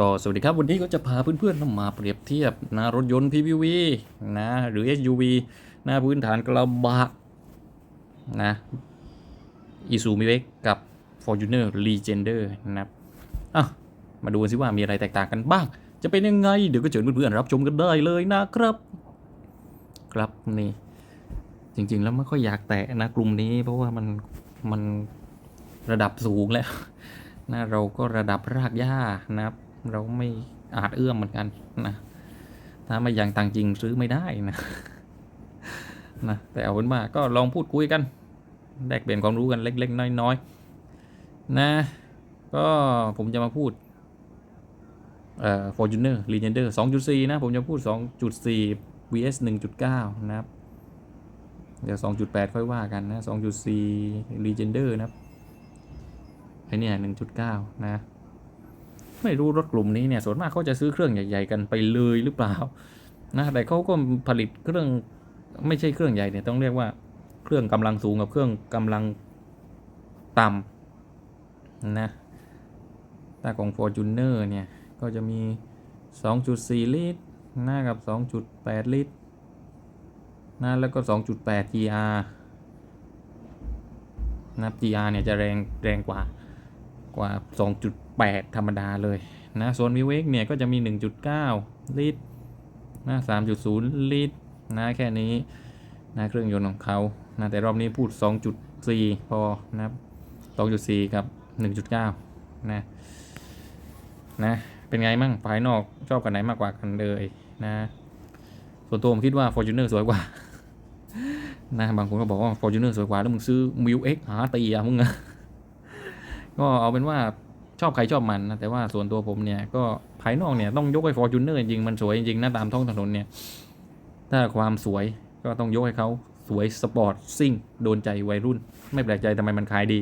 ก็สวัสดีครับ วันนี้ก็จะพาเพื่อนๆมาเปรียบเทียบนะรถยนต์ PPV นะหรือ SUV นะพื้นฐานกระบะนะอีซูมิเวกกับ Fortuner Legender นะครับอะมาดูกันสิว่ามีอะไรแตกต่างกันบ้าง จะเป็นยังไง เดี๋ยวก็เชิญเพื่อนๆรับชมกันได้เลยนะครับ ครับนี่จริงๆแล้วไม่ค่อยอยากแตะนะกลุ่มนี้เพราะว่ามันมันระดับสูงแล้วนะเราก็ระดับรากหญ้านะครับ เราไม่อาจเอื้อมเหมือนกันนะถ้าไม่อย่างต่างจริงซื้อไม่ได้นะนะแต่เอาเป็นว่าก็ลองพูดคุยกันแลกเปลี่ยนความรู้กันเล็ก ๆ น้อยๆนะ ก็ผมจะมาพูดเอ่อ Fortuner Legender 2.4 นะ ผมจะพูด 2.4 vs 1.9 นะครับ เดี๋ยว 2.8 ค่อยว่ากันนะ 2.4 Legender นะครับไอเนี่ย1.9 นะ ไม่รู้รถกลุ่มนี้เนี่ยส่วนมากเขาจะซื้อเครื่องใหญ่ๆกันไปเลยหรือเปล่านะแต่เขาก็ผลิตเครื่องไม่ใช่เครื่องใหญ่เนี่ยต้องเรียกว่าเครื่องกำลังสูงกับเครื่องกำลังต่ำนะถ้าของ Fortuner เนี่ย ก็จะมี 2.4 ลิตรนะกับ 2.8 ลิตรนะแล้วก็ 2.8 GR นะ GR เนี่ยจะแรงแรงกว่ากว่า 2. 8 ธรรมดาเลยนะส่วน m i w a k เนี่ยก็จะมี 1.9 ลิตรนะ3.0 ลิตรนะแค่นี้นะเครื่องยนต์ของเขานะแต่รอบนี้พูด 2.4 พอนะครับ2.4 กับ 1.9 นะนะเป็นไงมั่งภายนอกชอบกันไหนมากกว่ากันเลยนะส่วนตัวผมคิดว่า Fortuner สวยกว่านะบางคนก็บอกว่า Fortuner สวยกว่าแล้วมึงซื้อ m i w X หาตีอะมึงอะก็เอาเป็นว่า ชอบใครชอบมันนะแต่ว่าส่วนตัวผมเนี่ยก็ภายนอกเนี่ยต้องยกให้ Fortuner จริงมันสวยจริงๆนะตามท้องถนนเนี่ยถ้าความสวยก็ต้องยกให้เขาสวยสปอร์ตซิ่งโดนใจวัยรุ่น ไม่แปลกใจทำไมมันขายดี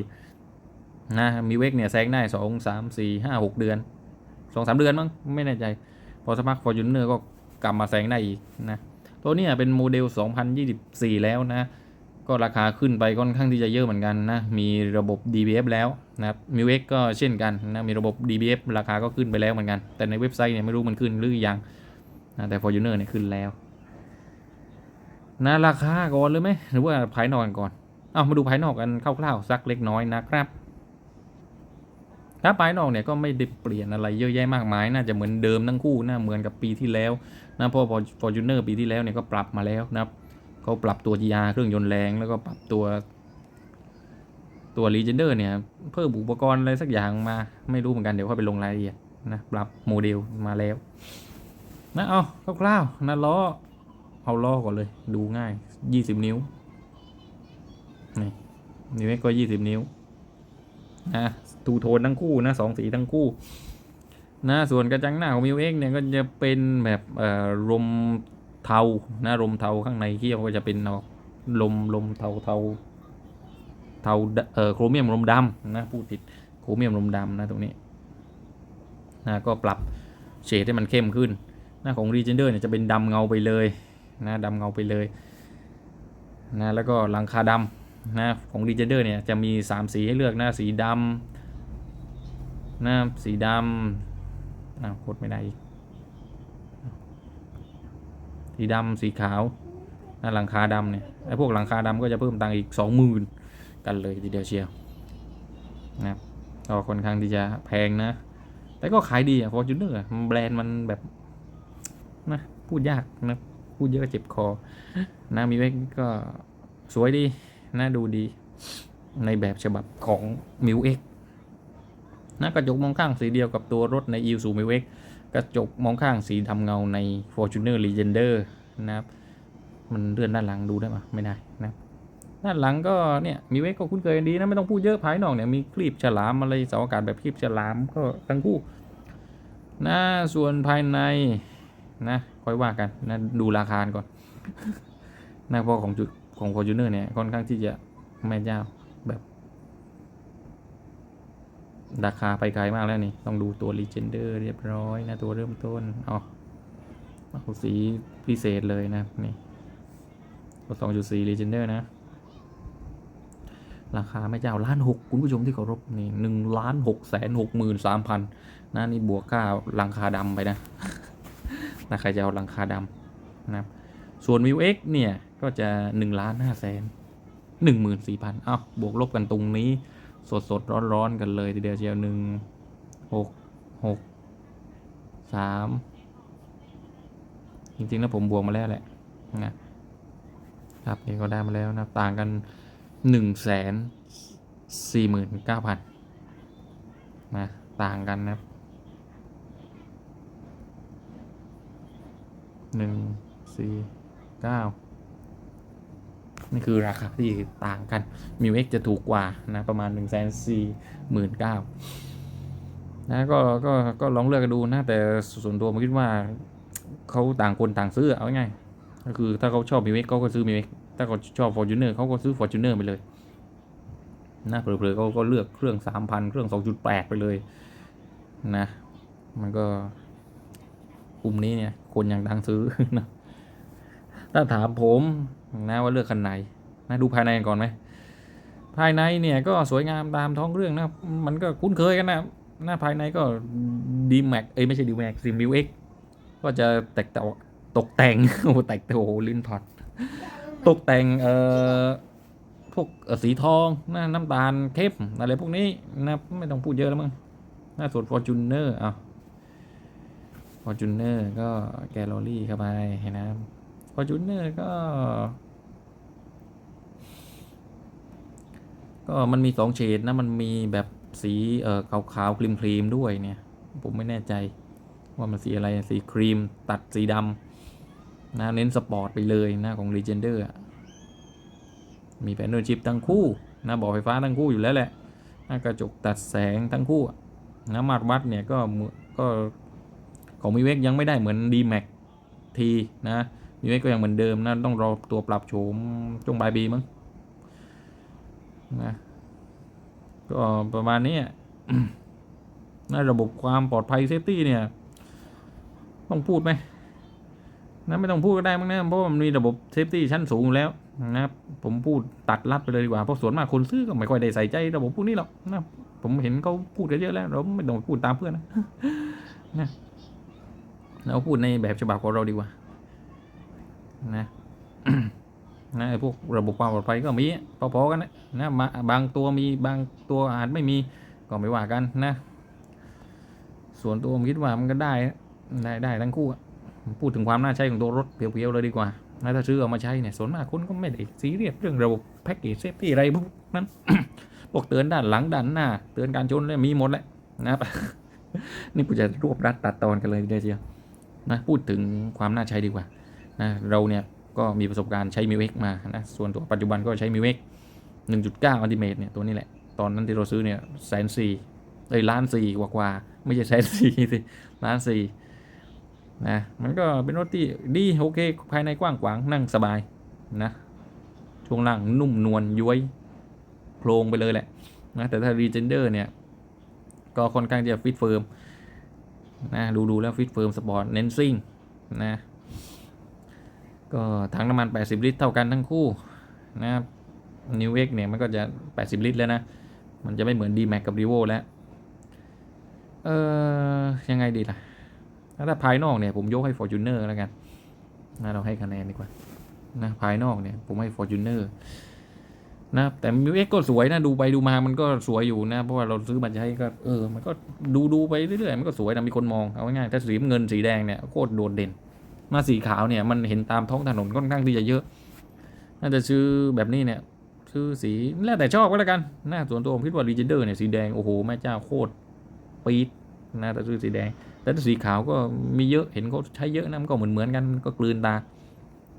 นะมีเวกเนี่ยแซงได้สองสามสี่ห้าหกเดือนสองสามเดือนมั้งไม่แน่ใจ พอสักพัก Fortuner ก็กลับมาแซงได้อีกนะตัวเนี้เป็นโมเดล 2024 แล้วนะ ก็ราคาขึ้นไปค่อนข้างที่จะเยอะเหมือนกันนะมีระบบ DBF แล้วนะครับมิวเอ็กก็เช่นกันนะมีระบบ DBF ราคาก็ขึ้นไปแล้วเหมือนกัน แต่ในเว็บไซต์เนี่ยไม่รู้มันขึ้นหรือยังนะแต่ Fortuner เนี่ยขึ้นแล้วนะราคาก่อนเลยไหมหรือว่าภายนอกกันก่อนเอามาดูภายนอกกันคร่าวๆสักเล็กน้อยนะครับถ้าภายนอกเนี่ยก็ไม่ได้เปลี่ยนอะไรเยอะแยะมากมาย น่าจะเหมือนเดิมทั้งคู่นะเหมือนกับปีที่แล้วนะเพราะพอ Fortuner ปีที่แล้วเนี่ยก็ปรับมาแล้วนะครับ เขาปรับตัว GR เครื่องยนต์แรงแล้วก็ปรับตัว ตัว Legender เนี่ย เพิ่มอุปกรณ์อะไรสักอย่างมา ไม่รู้เหมือนกันเดี๋ยวค่อยไปลงรายละเอียดนะปรับโมเดลมาแล้ว นะเอาคร่าวๆนะล้อเอาล้อก่อนเลย ดูง่าย 20 นิ้วนี่นิ้วก็20 นิ้วนะทูโทนทั้งคู่นะสองสีทั้งคู่นะส่วนกระจังหน้าของมิวเอ็กเนี่ยก็จะเป็นแบบเอ่อลม เทานะลมเทาข้างในเขี้ยวก็จะเป็นลมลมเทาเทาเทาเอ่อโครเมียมลมดำนะพูดผิดโครเมียมลมดำนะตรงนี้นะก็ปรับเฉดให้มันเข้มขึ้นหน้าของ Regender เนี่ยจะเป็นดำเงาไปเลยนะดำเงาไปเลยนะแล้วก็หลังคาดำนะของ Regender เนี่ยจะมี 3 สีให้เลือกนะสีดำนะสีดำอ้าวกดไม่ได้อีก สีดำสีขาวนะหลังคาดำเนี่ยไอ้พวกหลังคาดำก็จะเพิ่มตังค์อีก20,000กันเลยทีเดียวเชียวนะก็ค่อนข้างที่จะแพงนะ แต่ก็ขายดีอะ Fortuner อะแบรนด์มันแบบนะพูดยากนะพูดเยอะก็เจ็บคอนะมีไว้ก็สวยดีนะดูดีในแบบฉบับของมิวเอ็กนะกระจกมองข้างสีเดียวกับตัวรถใน i s u m i w X ก กระจกมองข้างสีดำเงาใน Fortuner Legender นะครับ มันเลื่อนด้านหลังดูได้ปะไม่ได้นะครับด้านหลังก็เนี่ยมีเวกก็คุ้นเคยดีนะ ไม่ต้องพูดเยอะภายนอกเนี่ยมีคลีบฉลามอะไรเสาอากาศแบบคลีบฉลามก็ทั้งคู่นะส่วนภายในนะค่อยว่ากันนะดูราคาก่อนนะเพราะของจุดของ Fortuner เนี่ยค่อนข้างที่จะแม่เจ้าแบบ ราคาไปไกลมากแล้วนี่ต้องดูตัว Legender เรียบร้อยนะ ตัวเริ่มต้นอ๋อเอาสีพิเศษเลยนะนี่ตัว2.4 Legender นะ ราคาไม่เจ้าล้านหกคุณผู้ชมที่เคารพนี่หนึ่งล้านหกแสนหกหมื่นสามพันนะนี่บวกค่าลังคาดำไปนะถ้าใครจะเอาลังคาดำนะครับส่วนวิวเอ็กเนี่ย ก็จะหนึ่งล้านห้าแสนหนึ่งหมื่นสี่พันอ้าวบวกลบกันตรงนี้ สดสดร้อนร้อนกันเลยทีเดียวเชียวหนึ่งหกหกสามจริงๆแล้วผมบวกมาแล้วแหละนะครับนี่ก็ได้มาแล้วนะต่างกันหนึ่งแสนสี่หมื่นเก้าพันนะต่างกันนะครับหนึ่งสี่เก้า นี่คือราคาที่ต่างกันมิวเอ็กจะถูกกว่านะประมาณหนึ่งแสนสี่หมื่นเก้านะก็ก็ก็ลองเลือกกันดูนะ แต่ส่วนตัวผมคิดว่าเขาต่างคนต่างซื้อเอาง่ายก็คือถ้าเขาชอบมิวเอ็กเขาก็ซื้อมิวเอ็กถ้าเขาชอบฟอร์จูเนอร์เขาก็ซื้อฟอร์จูเนอร์ไปเลยนะเผลอๆเขาก็เลือกเครื่องสามพันเครื่องสองจุดแปดไปเลยนะ มันก็กลุ่มนี้เนี่ย คนยังดังซื้อนะถ้าถามผม นะว่าเลือกคันไหนนะดูภายในกันก่อนไหมภายในเนี่ยก็สวยงามตามท้องเรื่องนะมันก็คุ้นเคยกันนะหน้าภายในก็ดีแม็กเอ้ยไม่ใช่ดีแม็กซิมิวเอ็กก็จะแตกตตกแต่งโอ้แตกโอ้โหลิ้นพัดตกแต่งเอ่อพวกสีทองนะน้ำตาลเข้มอะไรพวกนี้นะไม่ต้องพูดเยอะแล้วมั้งหน้าส่วนฟอร์จูเนอร์อะฟอร์จูเนอร์ก็แกลลอรี่เข้าไปเห็นนะ อร์จูเนอร์ก็ ก็มันมีสองเฉดนะ มันมีแบบสีเอ่อขาวๆครีมๆด้วยเนี่ย ผมไม่แน่ใจว่ามันสีอะไรสีครีมตัดสีดำนะ เน้นสปอร์ตไปเลยนะของ Legender มีแผนโดนชิปทั้งคู่นะบอกไฟฟ้าทั้งคู่อยู่แล้วแหละนะกระจกตัดแสงทั้งคู่นะมาตรวัดเนี่ยก็ก็ของมีเวกยังไม่ได้เหมือน d m a x T นะ มีเวกก็ยังเหมือนเดิมนะ ต้องรอตัวปรับโฉมจงปลายปีมั้งนะก็ประมาณนี้นะระบบความปลอดภัยเซฟตี้เนี่ย ต้องพูดไหมนะไม่ต้องพูดก็ได้มั้งนะเพราะมันมีระบบเซฟตี้ชั้นสูงอยู่แล้วนะครับผมพูดตัดลัดไปเลยดีกว่าเพราะส่วนมากคนซื้อก็ไม่ค่อยได้ใส่ใจระบบพวกนี้หรอกนะผมเห็นเขาพูดกันเยอะแล้ว เราไม่ต้องพูดตามเพื่อนนะนะเราพูดในแบบฉบับของเราดีกว่า นะนะไอ้พวกระบบความปลอดภัยก็มีพอๆกันนะนะบางตัวมีบางตัวอาจไม่มีก็ไม่ว่ากันนะ ส่วนตัวผมคิดว่ามันก็ได้ได้ได้ทั้งคู่อะพูดถึงความน่าใช้ของตัวรถเพียวๆเลยดีกว่านะถ้าซื้อเอามาใช้เนี่ยส่วนมากคนก็ไม่ได้ซีเรียสเรื่องระบบแพ็กเกจเซฟตี้อะไรพวกนั้นพวกเตือนด้านหลังด้านหน้า เตือนการชนเลยมีหมดแหละนะครับนี่กูจะรวบรัดตัดตอนกันเลยทีเดียวนะพูดถึงความน่าใช้ดีกว่า นะเราเนี่ยก็มีประสบการณ์ใช้มิวเอ็กมานะส่วนตัวปัจจุบันก็ใช้มิวเอ็กหนึ่งจุดเก้าอัลติเมทเนี่ยตัวนี้แหละ ตอนนั้นที่เราซื้อเนี่ยแสนสี่เอ้ยล้านสี่กว่ากว่าๆไม่ใช่แสนสี่สิล้านสี่นะมันก็เป็นรถที่ดีโอเคภายในกว้างขวางนั่งสบายนะช่วงล่างนุ่มนวลย้วยโครงไปเลยแหละนะแต่ถ้า Regender เนี่ยก็ค่อนข้างจะฟิตเฟิร์มนะดูดูๆแล้วฟิตเฟิร์มสปอร์ตเน้นซิ่งนะ ก็ถังน้ำมัน 80 ลิตร เท่ากันทั้งคู่นะครับ New X เนี่ยมันก็จะ 80 ลิตรแล้วนะ มันจะไม่เหมือน D Max กับ r e v o แล้ว เออยังไงดีล่ะ ถ้าภายนอกเนี่ยผมยกให้ Fortuner แล้วกันนะเราให้คะแนนดีกว่านะภายนอกเนี่ยผมให้ Fortuner นะแต่ New X ก็สวยนะดูไปดูมามันก็สวยอยู่นะ เพราะว่าเราซื้อมาใช้ก็เออมันก็ดูดูไปเรื่อยๆมันก็สวยนะมีคนมองเอาง่ายๆถ้าสีเงินสีแดงเนี่ยโคตรโดดเด่น มาสีขาวเนี่ยมันเห็นตามท้องถนนค่อนข้างที่จะเยอะ น่าจะซื้อแบบนี้เนี่ยซื้อสีแล้วแต่ชอบก็แล้วกันนะส่วนตัวผมคิดว่า Legender เนี่ยสีแดงโอ้โหแม่เจ้าโคตรปี๊ดนะแต่ซื้อสีแดง แต่ถ้าสีขาวก็มีเยอะเห็นเขาใช้เยอะนะมันก็เหมือนเหมือนกันก็กลืนตา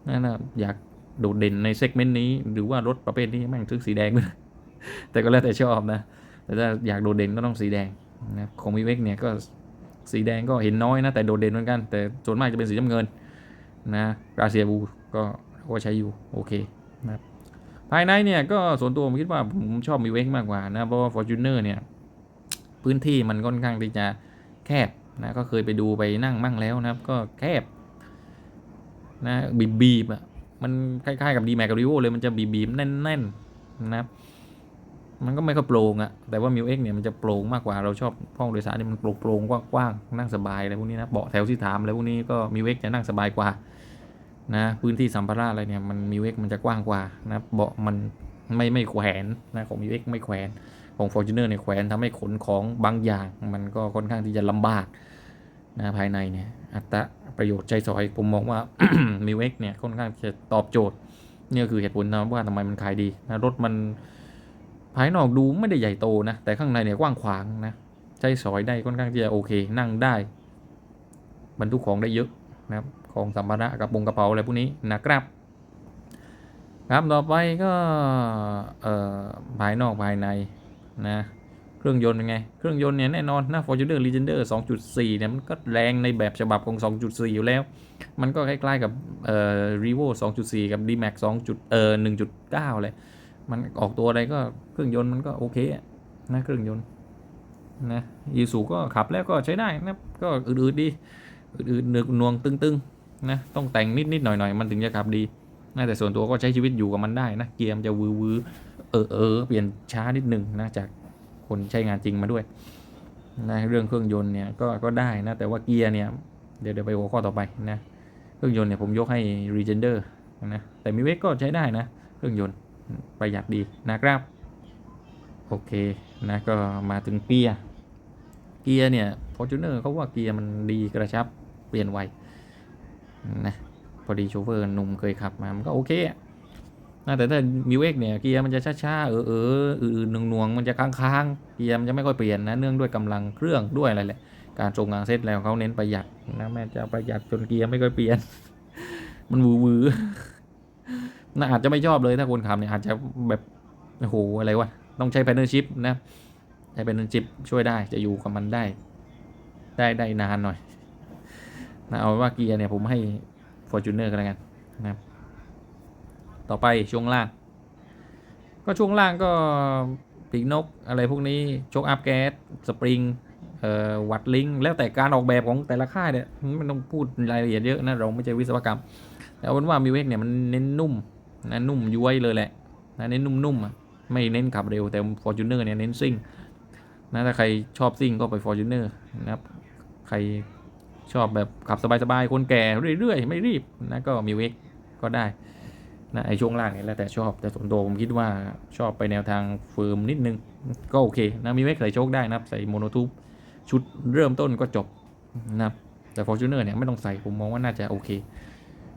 นะนะอยากโดดเด่นในเซกเมนต์นี้หรือว่ารถประเภทนี้แม่งซื้อสีแดงไปเลยแต่ก็แล้วแต่ชอบนะ แต่ถ้าอยากโดดเด่นก็ต้องสีแดงนะของวิเวกเนี่ยก็ สีแดงก็เห็นน้อยนะ แต่โดดเด่นเหมือนกัน แต่ส่วนมากจะเป็นสีน้ำเงินนะราเซียบูก็ก็ใช้อยู่โอเคนะครับภายในเนี่ยก็ส่วนตัวผมคิดว่าผมชอบมีเวกมากกว่านะเพราะว่า Fortuner เนี่ยพื้นที่มันค่อนข้างที่จะแคบนะก็เคยไปดูไปนั่งมั่งแล้วนะครับ ก็แคบนะบีบบีบๆอะมันคล้ายๆกับดีแมกับริโวเลยมันจะบีบบีบๆแน่นๆนะครับ มันก็ไม่ค่อยโปร่งอะแต่ว่ามิวเอ็กเนี่ยมันจะโปร่งมากกว่าเราชอบห้องโดยสารที่มันโปร่งๆกว้างๆนั่งสบายอะไรพวกนี้นะเบาะแถวที่ถามอะไรพวกนี้ก็มิวเอ็กจะนั่งสบายกว่านะพื้นที่สัมภาระอะไรเนี่ยมันมิวเอ็กมันจะกว้างกว่านะเบาะมันไม่ไม่แขวนนะของมิวเอ็กไม่แขวนของ f o r t u n e r เนี่ยแขวนทำให้ขนของบางอย่าง มันก็ค่อนข้างที่จะลำบากนะภายในเนี่ยอัตราประโยชน์ใช้สอยผมมองว่ามิวเอ็กเนี่ยค่อนข้างจะตอบโจทย์นี่ยคือเหตุผลนะว่าทำไมมันขายดีนะรถมัน ภายนอกดูไม่ได้ใหญ่โตนะ แต่ข้างในเนี่ยกว้างขวางนะ ใช้สอยได้ค่อนข้างที่จะโอเค นั่งได้บรรทุกของได้เยอะนะครับ ของสัมภาระกระปรงกระเป๋าอะไรพวกนี้นะครับครับต่อไปก็เอ่อภายนอกภายในนะเครื่องยนต์เป็นไง เครื่องยนต์เนี่ยแน่นอนนะ Fortuner Legender 2.4 เนี่ยมันก็แรงในแบบฉบับของ 2.4 อยู่แล้ว มันก็คล้ายๆกับเอ่อ Revo 2.4 กับ D-Max 2. เอ่อ1.9เลย มันออกตัวอะไรก็เครื่องยนต์มันก็โอเคนะเครื่องยนต์นะยีสูก็ขับแล้วก็ใช้ได้นะก็อืดๆดีอืดๆเนือกนวงตึงๆนะต้องแต่งนิดๆหน่อยๆมันถึงจะขับดีนะแต่ส่วนตัวก็ใช้ชีวิตอยู่กับมันได้นะเกียร์มันจะวือวือเออเออเปลี่ยนช้านิดหนึ่งนะจากคนใช้งานจริงมาด้วยนะเรื่องเครื่องยนต์เนี่ยก็ก็ได้นะแต่ว่าเกียร์เนี่ยเดี๋ยวเดี๋ยวไปหัวข้อต่อไปนะเครื่องยนต์เนี่ยผมยกให้ Regender นะแต่มีเวกก็ใช้ได้นะเครื่องยนต์ ประหยัดดีนะครับ โอเคนะก็มาถึงเกียร์เกียร์เนี่ย Fortuner เขาว่าเกียร์มันดีกระชับเปลี่ยนไวนะพอดีโชเฟอร์หนุ่มเคยขับมามันก็โอเคนะแต่ถ้ามิวเอ็กเนี่ยเกียร์มันจะช้าๆเออเอออื่นหน่วงๆมันจะค้างๆเกียร์มันจะไม่ค่อยเปลี่ยนนะเนื่องด้วยกำลังเครื่องด้วยอะไรแหละการทรงงานเซตแล้วเขาเน้นประหยัดนะแม่จะประหยัดจนเกียร์ไม่ค่อยเปลี่ยน มันวือวือ น่าอาจจะไม่ชอบเลยถ้าคนขับเนี่ยอาจจะแบบโอ้โหอะไรวะต้องใช้แพนเนอร์ชิพนะใช้แพนเนอร์ชิพช่วยได้จะอยู่กับมันได้ ได้ได้นานหน่อยนะเอาว่าเกียร์เนี่ยผมให้ Fortuner กันแล้วกันนะครับต่อไปช่วงล่าง ก็ช่วงล่างก็ปีกนกอะไรพวกนี้โชคอัพแก๊สสปริงเอ่อวัดลิงก์แล้วแต่การออกแบบของแต่ละค่ายเนี่ยไม่ต้องพูดรายละเอียดเยอะนะเราไม่ใช่วิศวกรรม แต่เอาเป็นว่ามิเอ็กเนี่ยมันเน้นนุ่ม นะนุ่มย้วยเลยแหละนะเน้นนุ่มๆอะไม่เน้นขับเร็วแต่ Fortuner เนี่ยเน้นซิ่งนะถ้าใครชอบซิ่งก็ไป Fortuner นะครับใครชอบแบบขับสบายๆคนแก่เรื่อยๆ ไม่รีบนะก็มิวเอ็กก็ได้นะไอช่วงล่างเนี่ยแล้วแต่ชอบแต่ส่วนตัวผมคิดว่าชอบไปแนวทางเฟิร์มนิดนึง ก็โอเคนะมิวเอ็กใส่โชคได้นะครับ ใส่โมโนทูบชุดเริ่มต้นก็จบนะครับแต่ Fortuner เนี่ยไม่ต้องใส่ผมมองว่าน่าจะโอเค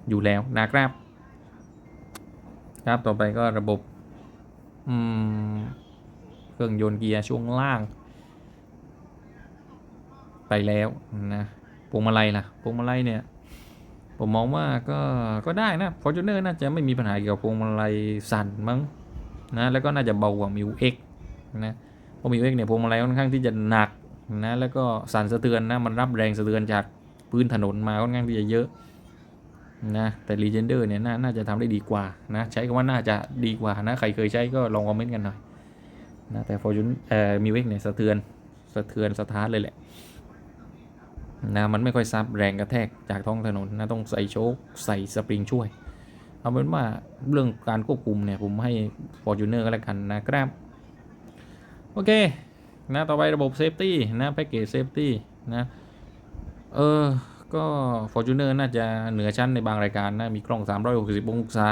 อยู่แล้วนะครับ ครับต่อไปก็ระบบเครื่องยนต์เกียร์ช่วงล่าง ไปแล้วนะพวงมาลัยล่ะพวงมาลัยเนี่ย ผมมองว่าก็ก็ได้นะ Fortuner น่าจะไม่มีปัญหาเกี่ยวกับพวงมาลัยสั่นมั้งนะแล้วก็น่าจะเบากว่า m ิว X นะเพราะ m ิว X เนี่ยพวงมาลัยค่อนข้างที่จะหนักนะแล้วก็สั่นสะเทือนนะมันรับแรงสะเทือนจากพื้นถนนมาค่อนข้างที่จะเยอะ นะแต่ Legender เนี่ยนน่าจะทำได้ดีกว่านะใช้คำว่าน่าจะดีกว่านะใครเคยใช้ก็ลองคอมเมนต์กันหน่อยนะแต่ Fortune เอ่อมิวเอกเนี่ยสะเทือนสะเทือนสะท้านเลยแหละนะมันไม่ค่อยซับแรงกระแทกจากท้องถนนนะต้องใส่โชคใส่สปริงช่วย เอาเป็นว่าเรื่องการควบคุมเนี่ยผมให้ Fortuner ก็แล้วกันนะครับ โอเคนะต่อไประบบเซฟตี้นะแพ็กเกจเซฟตี้นะเออ ก็ Fortuner น่าจะเหนือชั้นในบางรายการนะ มีกล้อง 360 องศา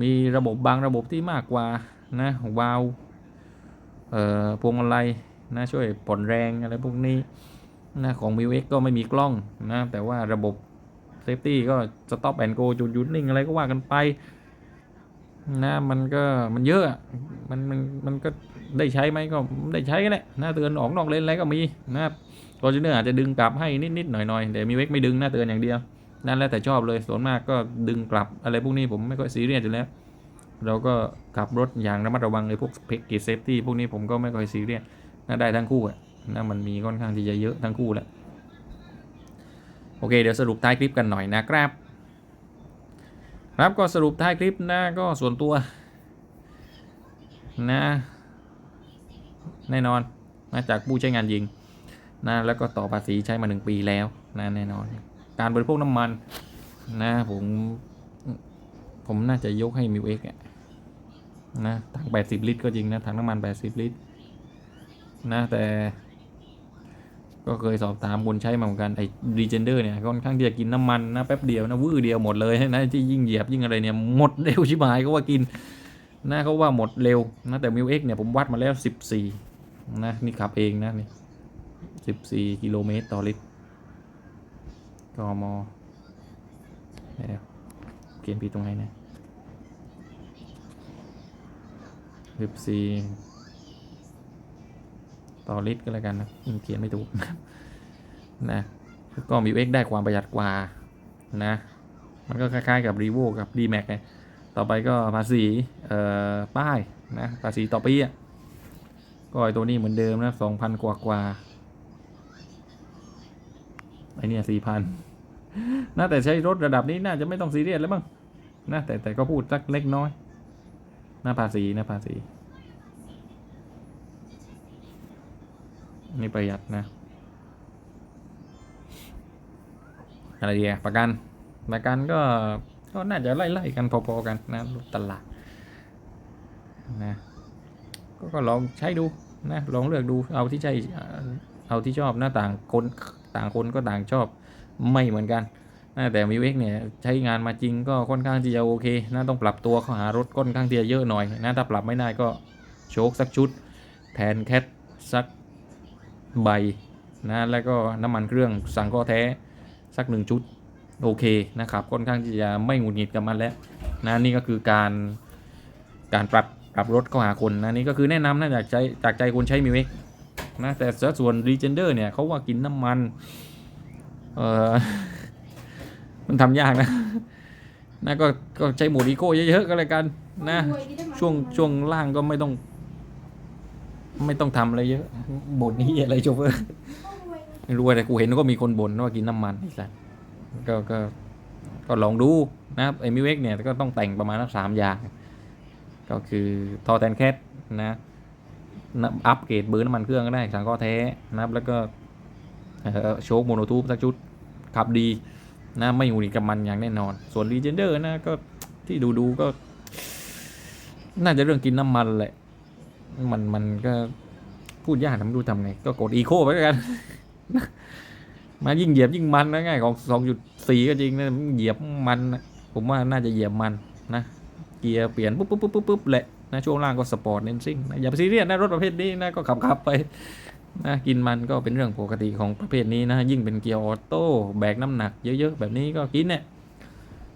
มีระบบบางระบบที่มากกว่านะวาล์วเอ่อพวงมาลัยนะช่วยผ่อนแรงอะไรพวกนี้นะของ m ิว X ก็ไม่มีกล้องนะ แต่ว่าระบบเซฟตี้ก็ stop and go จุดยุดนิ่งอะไรก็ว่ากันไปนะมันก็มันเยอะมันมันมันก็ได้ใช้ไหมก็ได้ใช้กันแหละนะเตือนออกนอกเลนอะไรก็มีนะครับ ฟอร์จูเนอร์อาจจะดึงกลับให้นิดๆหน่อยๆแต่มีเวกไม่ดึงนะเตือนอย่างเดียว นั่นแล้วแต่ชอบเลยส่วนมากก็ดึงกลับอะไรพวกนี้ผมไม่ค่อยซีเรียสอยู่แล้ว เราก็ขับรถอย่างระมัดระวังเลยพวกเพกกิเซฟตี้พวกนี้ผมก็ไม่ค่อยซีเรียสนะได้ทั้งคู่อะนะมันมีค่อนข้างที่จะเยอะทั้งคู่แหละโอเคเดี๋ยวสรุปท้ายคลิปกันหน่อยนะครับ ครับก็สรุปท้ายคลิปนะก็ส่วนตัวนะแน่นอนนะจากผู้ใช้งานยิง นะแล้วก็ต่อภาษีใช้มาหนึ่งปีแล้วนะแน่นอน การบริโภคน้ำมันนะผมผมน่าจะยกให้มิวเอ็กนะถัง 80 ลิตรก็จริงนะถังน้ำมัน 80 ลิตรนะแต่ก็เคยสอบถามคนใช้มาเหมือนกันไอ้รีเจนเดอร์เนี่ยค่อนข้างที่จะกินน้ำมันนะแป๊บเดียวนะวื้อเดียวหมดเลยนะที่ยิ่งเหยียบยิ่งอะไรเนี่ยหมดเร็วชิบหายก็ว่ากินนะเขาว่าหมดเร็วนะแต่มิวเอ็กเนี่ยผมวัดมาแล้ว 14นะนี่ขับเองนะนี่ 14 กิโลเมตรต่อลิตรกมเดี๋ยวเขียนผิดตรงไหนนะ14 ต่อลิตรก็แล้วกันนะเขียนไม่ถูกนะก็มิวเอ็กได้ความประหยัดกว่านะ มันก็คล้ายๆกับรีโวกับ d m a x ไงต่อไปก็ภาษีเอ่อป้ายนะภาษีต่อปีอะก็ไอตัวนี้เหมือนเดิมนะสองพันกว่ากว่า เนี่ยสี่พันนะแต่ใช้รถระดับนี้น่าจะไม่ต้องซีเรียสแล้วมั้งนะแต่แต่ก็พูดสักเล็กน้อยหนะภาษีนะภาษีนี่ประหยัดนะอะไรดีอะประกันประกันก็ก็น่าจะไล่ๆกันพอๆกันนะรถตลาดนะก็ลองใช้ดูนะลองเลือกดูเอาที่ใช่เอาที่ชอบหนะต่างคน ต่างคนก็ต่างชอบไม่เหมือนกันนะแต่มิวเอ็กเนี่ยใช้งานมาจริงก็ค่อนข้างที่จะโอเคนะต้องปรับตัวเข้าหารถค่อนข้างที่จะเยอะหน่อยนะถ้าปรับไม่ได้ก็โชคสักชุด แทนแคทสักใบนะแล้วก็น้ำมันเครื่องสั่งเคราะห์แท้สักหนึ่งชุดโอเคนะครับค่อนข้างที่จะไม่หงุดหงิดกับมันแล้วนะนี่ก็คือการการปรับปรับรถเข้าหาคนนะนี่ก็คือแนะนำนะจากใจจากใจคนใช้มิวเอ็ก นะแต่ส่วนรีเจนเดอร์เนี่ยเขาว่ากินน้ำมันเออมันทำยากนะนะก็ก็ใช้โหมดอีโก้เยอะๆก็เลยกันนะช่วงช่วงล่างก็ไม่ต้อง ไม่ต้องทำอะไรเยอะบ่นนี้อะไรโชเฟอร์ไม่รู้อะไรกูเห็นก็มีคนบ่นว่ากินน้ำมันไอ้สัสก็ก็ก็ลองดูนะครับไอ้มิเวกเนี่ยก็ต้องแต่งประมาณสักสามอย่าง ก็คือทอแทนแคทนะ อัปเกรดเบอร์น้ำมันเครื่องก็ได้สังเคราะห์แท้นะครับ แล้วก็โชคโมโนทูบสักชุดขับดีนะไม่หงุดหงิดกับมันอย่างแน่นอน ส่วนรีเจนเดอร์นะก็ที่ดูดูก็ น่าจะเรื่องกินน้ำมันแหละ มันมันก็พูดยากทำไม่รู้ทำไง ก็กดอีโคไปแล้วกัน มายิ่งเหยียบยิ่งมันนะง่ายของสองจุดสี่ก็จริงนะเหยียบมัน ผมว่าน่าจะเหยียบมันนะ เกียร์เปลี่ยนปุ๊บปุ๊บปุ๊บปุ๊บปุ๊บแหละ นะช่วงล่างก็สปอร์ตเน้นซิ่งนะอย่าไปซีเรียสนะรถประเภทนี้นะก็ขับขับไปนะกินมันก็เป็นเรื่องปกติของประเภทนี้นะยิ่งเป็นเกียร์ออโต้แบกน้ำหนักเยอะๆ แบบนี้ก็กินเนี่ย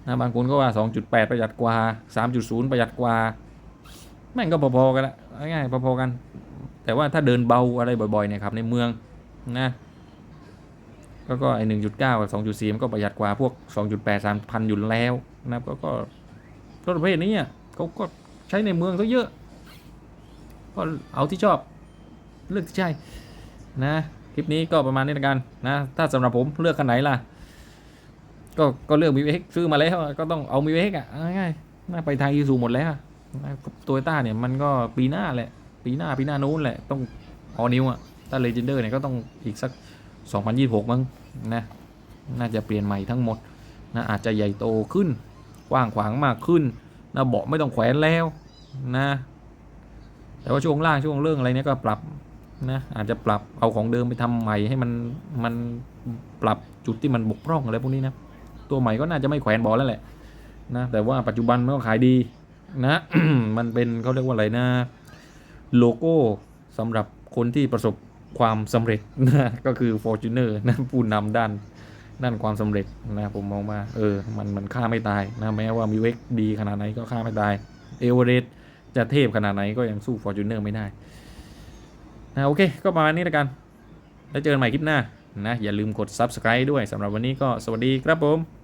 นะบางคนก็ว่า 2.8 ประหยัดกว่า 3.0 ประหยัดกว่าแม่งก็พอๆกันละง่ายๆพอๆกัน แต่ว่าถ้าเดินเบาอะไรบ่อยๆเนี่ยครับในเมืองนะก็ก็ไอหนึ่งจุดเก้ากับสองจุดสี่มันก็ประหยัดกว่าพวกสองจุดแปดสามพันอยู่แล้วนะครับก็ก็รถประเภทนี้อะเขาก็ ใช้ในเมืองซะเยอะ ก็เอาที่ชอบเลือกที่ใช่นะคลิปนี้ก็ประมาณนี้ละกันนะถ้าสำหรับผมเลือกคันไหนล่ะ ก็ก็เลือกมีเอ็กซื้อมาแล้วก็ต้องเอามีเอ็กอะง่ายๆไปทางยูซูหมดแล้วตโยต้าเนี่ยมันก็ปีหน้าแหละ ปีหน้าปีหน้านู้นแหละต้องออนิวอะถ้าเลเจนเดอร์เนี่ยก็ต้องอีกสัก 2026 มั้งนะน่าจะเปลี่ยนใหม่ทั้งหมดนะอาจจะใหญ่โตขึ้นกว้างขวางมากขึ้น นะเบาะไม่ต้องแขวนแล้วนะ แต่ว่าช่วงล่างช่วงเรื่องอะไรเนี้ยก็ปรับนะอาจจะปรับเอาของเดิมไปทำใหม่ให้มันมันปรับจุดที่มันบกพร่องอะไรพวกนี้นะตัวใหม่ก็น่าจะไม่แขวนเบาะแล้วแหละนะแต่ว่าปัจจุบันมันก็ขายดีนะมันเป็นเขาเรียกว่าอะไรนะ โลโก้สำหรับคนที่ประสบความสำเร็จนะก็คือ Fortuner นะผู้นำด้าน ด้านความสำเร็จนะผมมองว่าเออมันมันฆ่าไม่ตายนะแม้ว่ามีเวกดีขนาดไหนก็ฆ่าไม่ตายเอเวอเรสต์จะเทพขนาดไหนก็ยังสู้ฟอร์จูเนอร์ไม่ได้นะโอเค ก็ประมาณนี้แล้วกัน แล้วเจอกันใหม่คลิปหน้านะอย่าลืมกด Subscribe ด้วยสำหรับวันนี้ก็สวัสดีครับผม